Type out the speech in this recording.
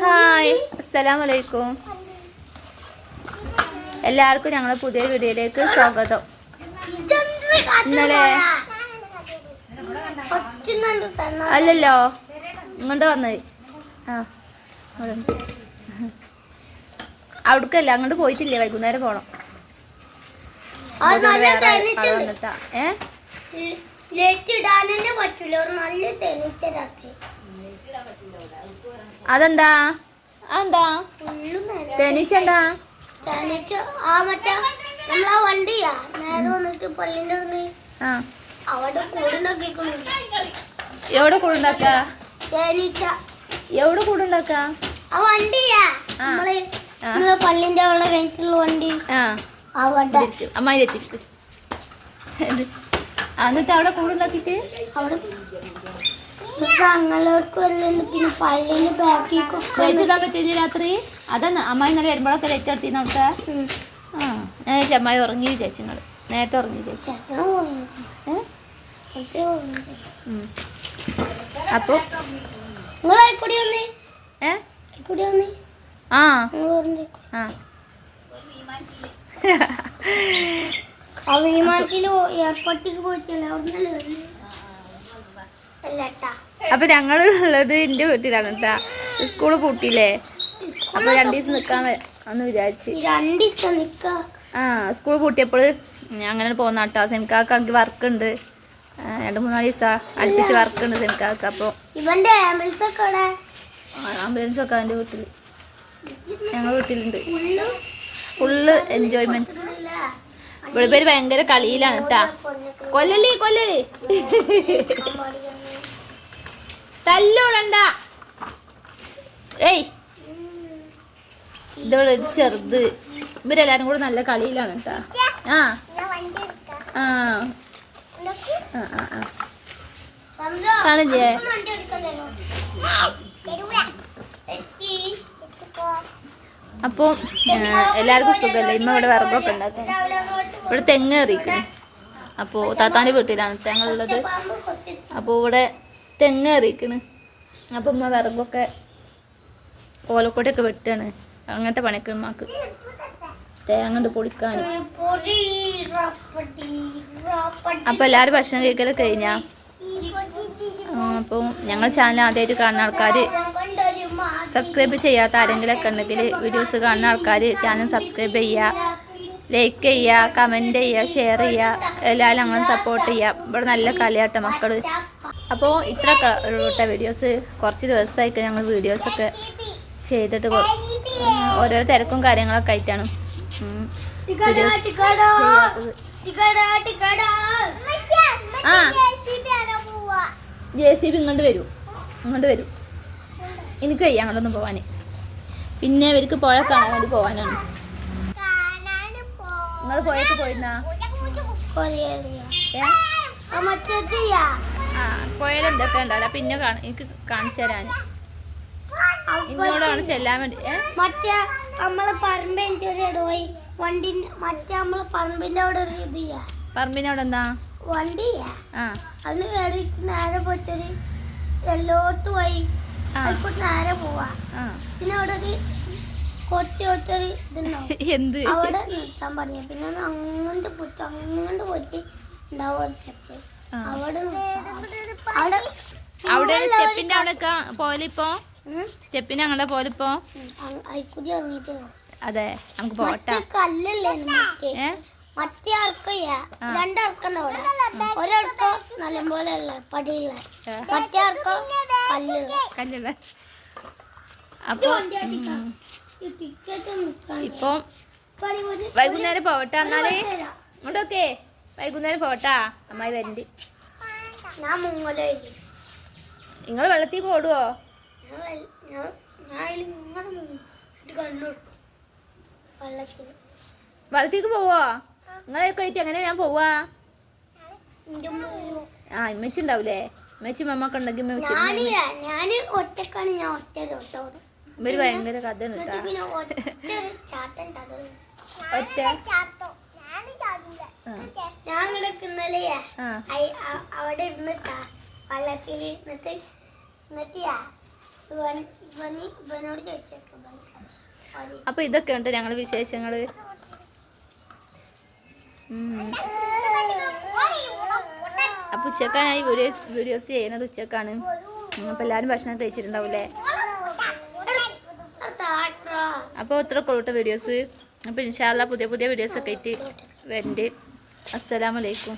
Hi. അസ്സലാം വലൈക്കും എല്ലാവർക്കും ഞങ്ങളുടെ പുതിയ വീഡിയോയിലേക്ക് സ്വാഗതം. ഇന്നലെ അല്ലല്ലോ ഇങ്ങോട്ട് വന്നത് ആ അവിടേക്കല്ല അങ്ങോട്ട് പോയിട്ടില്ലേ? വൈകുന്നേരം പോണം. ഏ? ലേറ്റ് പറ്റൂല. നല്ല തെളിച്ച രാത്രി. അതെന്താ? അതെന്താ? തേനീച്ചെന്താ വണ്ടിയാ. നേരെ വന്നിട്ട് പള്ളിന്റെ അവിടെ എവിടെ കൂടുണ്ടാക്ക? തേനീച്ച. എവിടെ കൂടുണ്ടാക്ക? ആ വണ്ടിയാ. നമ്മൾ പള്ളിന്റെ അവിടെ കഴിഞ്ഞിട്ടുള്ള വണ്ടി. ആ. അവിടെ. അമ്മായി എന്നിട്ട് അവിടെ കൂടുണ്ടാക്കിട്ട് അവിടെ പിന്നെ പള്ളിന്റെ രാത്രി? അതാണ് അമ്മായി ഇന്നലെ വരുമ്പോഴൊക്കെ ലൈറ്റ് നടത്തി നമുക്ക് ആ ഞാൻ അമ്മായി ഉറങ്ങി വിചാരിച്ചു നിങ്ങൾ നേരത്തെ ഉറങ്ങി. ഉം. അപ്പൊ? ആ. ആ. വിമാനത്തിൽ പോയിട്ടല്ലേ? അവിടെ അപ്പൊ ഞങ്ങളുള്ളത് എന്റെ വീട്ടിലാണ് കേട്ടാ സ്കൂൾ പൂട്ടിയില്ലേ? അപ്പൊ രണ്ടു ദിവസം നിക്കാൻ എന്ന് വിചാരിച്ച്. ആ സ്കൂൾ പൂട്ടിയപ്പോൾ ഞാൻ അങ്ങനെ പോകുന്ന കേട്ടോ സെൻകാക്കാണെങ്കിൽ വർക്ക് ഉണ്ട് രണ്ട് മൂന്നാൽ ദിവസം അടുപ്പിച്ച് വർക്ക് ഉണ്ട് സെൻകാക്ക്. അപ്പോൾ ഇവന്റെ ആംബുലൻസ് ഒക്കെ ആംബുലൻസ് ഒക്കെ അവന്റെ വീട്ടിൽ ഞങ്ങൾ വീട്ടിലുണ്ട്. ഫുള്ള് എൻജോയ്മെന്റ് ഇവിടെ പേര് ഭയങ്കര കളിയിലാണ് കേട്ടാ കൊല്ലല്ലേ കൊല്ലല്ലേ. തല്ലൂടണ്ട. ഏയ്. ഇതോടെ ചെറുത്. ഇവരെല്ലാരും കൂടെ നല്ല കളിയിലാണ് കേട്ടാ. ആ. ആ. ആ കാണില്ലേ? അപ്പോൾ എല്ലാവർക്കും സുഖമല്ലേ ഇമ്മ ഇവിടെ വിറകൊക്കെ ഉണ്ടാക്കും ഇവിടെ തെങ്ങ് എറിയിക്കും അപ്പോൾ താത്താന്റെ വീട്ടിലാണ് ഞങ്ങളുള്ളത് അപ്പോൾ ഇവിടെ തെങ്ങ് കയറിയിരിക്കണ് അപ്പം ഉമ്മ വിറകൊക്കെ ഓലക്കോട്ടൊക്കെ വെട്ടാണ്. അങ്ങനത്തെ പണിയൊക്കെ ഉമ്മക്ക്. തേങ്ങ കൊണ്ട് പൊളിക്കാൻ അപ്പോൾ എല്ലാവരും ഭക്ഷണം കഴിക്കലൊക്കെ കഴിഞ്ഞാ? അപ്പോൾ ഞങ്ങൾ ചാനൽ ആദ്യമായിട്ട് കാണുന്ന ആൾക്കാർ സബ്സ്ക്രൈബ് ചെയ്യാത്ത ആരെങ്കിലുമൊക്കെ ഉണ്ടെങ്കിൽ വീഡിയോസ് കാണുന്ന ആൾക്കാർ ചാനൽ സബ്സ്ക്രൈബ് ചെയ്യുക ലൈക്ക് ചെയ്യുക കമന്റ് ചെയ്യുക ഷെയർ ചെയ്യുക എല്ലാവരും അങ്ങനെ സപ്പോർട്ട് ചെയ്യുക ഇവിടെ നല്ല കളിയാട്ടോ മക്കൾ അപ്പോൾ ഇത്ര ഉള്ളൂട്ട വീഡിയോസ് കുറച്ച് ദിവസമായിട്ട് ഞങ്ങൾ വീഡിയോസൊക്കെ ചെയ്തിട്ട് ഓരോ തിരക്കും കാര്യങ്ങളൊക്കെ ആയിട്ടാണ്. ആ. ജെ സി ബി ഇങ്ങോട്ട് വരൂ. ഇങ്ങോട്ട് വരൂ. എനിക്ക് വയ്യ അങ്ങോട്ടൊന്ന് പോവാൻ പിന്നെ ഇവർക്ക് പുഴ കാണാൻ വേണ്ടി പോവാനാണ്. നിങ്ങൾ പുഴയ്ക്ക് പോയിരുന്നാ? ആ പുഴയിൽ എന്തൊക്കെ ഉണ്ടാവില്ല പിന്നെ എനിക്ക് കാണിച്ചു തരാൻ ഇന്നോടാണ് ചെല്ലാൻ വേണ്ടി മറ്റേ നമ്മളെ ഒരു ഇടവഴി വണ്ടി മറ്റേ നമ്മളെ പറമ്പിന്റെ അവിടെ ഒരു ഇത് ചെയ്യാ പറമ്പിന് അവിടെ എന്താ? വണ്ടിയാ അന്ന് കയറിയിട്ട് നേരെ പോയിട്ടൊരു എല്ലോട്ട് പോയി. ആ. ആയിക്കോട്ട് നേരെ പോവാ. പിന്നെ അവിടെ ഒരു കുറച്ച് കുറച്ചൊരു ഇതുണ്ടാവും. എന്ത്? അവിടെ നിർത്താൻ പറയാ. പിന്നെ അങ്ങോട്ട് പോയിട്ട് അങ്ങോട്ട് പോയിട്ട് ഉണ്ടാവും ഒരു സ്റ്റെപ്പ്. അവിടെ സ്റ്റെപ്പിന്റെ അവിടെ പോലിപ്പോ? ഇപ്പോ സ്റ്റെപ്പിന് അങ്ങനെ പോലിപ്പോ? ഇപ്പോ അതെ നമുക്ക് പോട്ടാ. മറ്റേ കല്ലല്ലേ മറ്റേ? ഏ? മറ്റേ അർക്കയ്യാ ആ. രണ്ടർക്കുണ്ട് അവിടെ? ഒരർക്ക നല്ലപോലെ ഉള്ള പടിയുള്ള ഏ, മറ്റേ അർക്ക കല്ല് കണ്ടില്ലേ അപ്പൊ ഇപ്പൊ വൈകുന്നേരം പോവട്ടെ എന്നാലേ? ഇങ്ങോട്ടൊക്കെ. വൈകുന്നേരം പോട്ടാ. അമ്മായി വരണ്ട്. നിങ്ങൾ വെള്ളത്തിൽ പോടുവോ? വെള്ളത്തേക്ക് പോവോ? നിങ്ങളെയൊക്കെ ആയിട്ട് എങ്ങനെ ഞാൻ പോവാ? ആ ഇമ്മച്ചി ഉണ്ടാവൂലേ? ഇമ്മച്ചി മമ്മക്ക് ഉണ്ടെങ്കിൽ ഒറ്റക്കാണ്. ഞാൻ ഒറ്റ ഇവർ ഭയങ്കര കഥ ഒറ്റ ഞാൻ അവിടെ ഇരുന്നിട്ടാ. എന്നിട്ട് എന്നിട്ട് ഇവനോട് ചോദിച്ചേക്കാം അപ്പോൾ ഇതൊക്കെ ഉണ്ട് ഞങ്ങൾ വിശേഷങ്ങൾ. അപ്പൊ ഉച്ചക്കാനായി വീഡിയോസ് വീഡിയോസ് ചെയ്യുന്നത് ഉച്ചക്കാണ്. അപ്പൊ എല്ലാരും ഭക്ഷണം കഴിച്ചിട്ടുണ്ടാവൂലേ അപ്പോൾ ഇത്ര കൊള്ളട്ടെ വീഡിയോസ്. അപ്പോൾ ഇൻഷാല്ല പുതിയ പുതിയ വീഡിയോസ് ഒക്കെ ആയിട്ട് വരുന്നുണ്ട് അസ്സലാമലൈക്കും